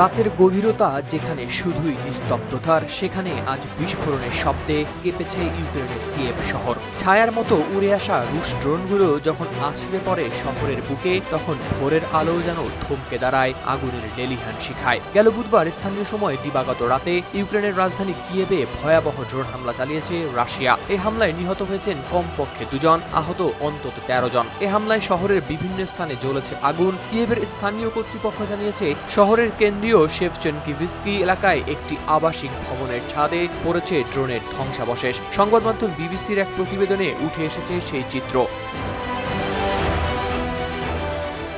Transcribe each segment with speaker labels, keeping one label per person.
Speaker 1: রাতের গভীরতা যেখানে শুধুই নিস্তব্ধতার, সেখানে আজ বিস্ফোরণের শব্দে কেঁপেছে ইউক্রেনের কিয়েভ শহর। ছায়ার মতো উড়ে আসা রুশ ড্রোনগুলো যখন আশ্রে পড়ে শহরের বুকে, তখন ভোরের আলো যেন থমকে দাঁড়ায় আগুনের লেলিহান শিখায়। গেল বুধবার স্থানীয় সময় দিবাগত রাতে ইউক্রেনের রাজধানী কিয়েভে ভয়াবহ ড্রোন হামলা চালিয়েছে রাশিয়া। এই হামলায় নিহত হয়েছেন কমপক্ষে দুজন, আহত অন্তত তেরো জন। এ হামলায় শহরের বিভিন্ন স্থানে জ্বলেছে আগুন। কিয়েভের স্থানীয় কর্তৃপক্ষ জানিয়েছে, শহরের কেন্দ্রীয় শেফচেনকিভিস্কি এলাকায় একটি আবাসিক ভবনের ছাদে পড়েছে ড্রোনের ধ্বংসাবশেষ। সংবাদ মাধ্যম বিবিসির এক প্রতিবেদনে উঠে এসেছে সেই চিত্র।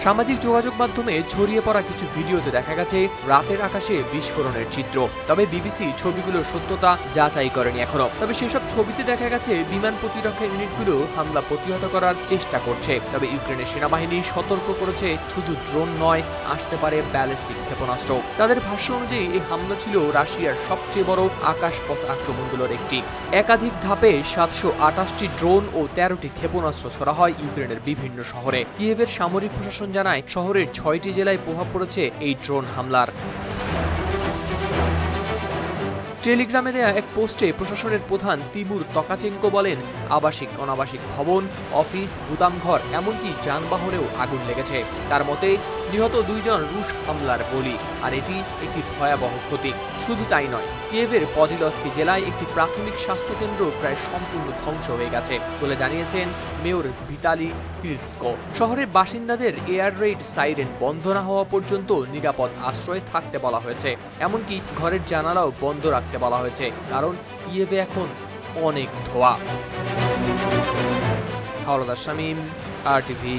Speaker 1: সামাজিক যোগাযোগ মাধ্যমে ছড়িয়ে পড়া কিছু ভিডিওতে দেখা গেছে, রাতের আকাশে বিস্ফোরণের চিত্র। তবে বিবিসি ছবিগুলোর সত্যতা যাচাই করেনি এখনও। তবে সেসব ছবিতে দেখা গেছে, বিমান প্রতিরক্ষা ইউনিটগুলো হামলা প্রতিহত করার চেষ্টা করছে। তবে ইউক্রেনের সেনাবাহিনী সতর্ক করেছে, শুধু ড্রোন নয়, আসতে পারে ব্যালিস্টিক ক্ষেপণাস্ত্র। তাদের ভাষ্য অনুযায়ী, এই হামলা ছিল রাশিয়ার সবচেয়ে বড় আকাশপথ আক্রমণগুলোর একটি। একাধিক ধাপে সাতশো আটাশটি ড্রোন ও তেরোটি ক্ষেপণাস্ত্র ছড়া হয় ইউক্রেনের বিভিন্ন শহরে। কিয়েভের সামরিক প্রশাসন জানায় শহরের ছয়টি জেলায় প্রভাব পড়েছে এই ড্রোন হামলার। টেলিগ্রামে দেয়া এক পোস্টে প্রশাসনের প্রধান তিমুর তকাচেঙ্কো বলেন, আবাসিক, অনাবাসিক ভবন, অফিস, গুদামঘর, এমনকি যানবাহনেও আগুন লেগেছে। তার মতে নিহত দুইজন রুশ হামলার বলি, আর এটি একটি ভয়াবহ ক্ষতি। শুধু তাই নয়, কিয়েভের পদিলস্কি জেলায় একটি প্রাথমিক স্বাস্থ্যকেন্দ্র প্রায় সম্পূর্ণ ধ্বংস হয়ে গেছে বলে জানিয়েছেন মেয়র ভিতালি কিলস্কো শহরের বাসিন্দাদের এয়ার রেড সাইরেন বন্ধ না হওয়া পর্যন্ত নিরাপদ আশ্রয়ে থাকতে বলা হয়েছে, এমনকি ঘরের জানালাও বন্ধ রাখতে বলা হয়েছে, কারণ কিয়েভে এখন অনেক ধোয়া। হাওলাদার শামীম, আর টিভি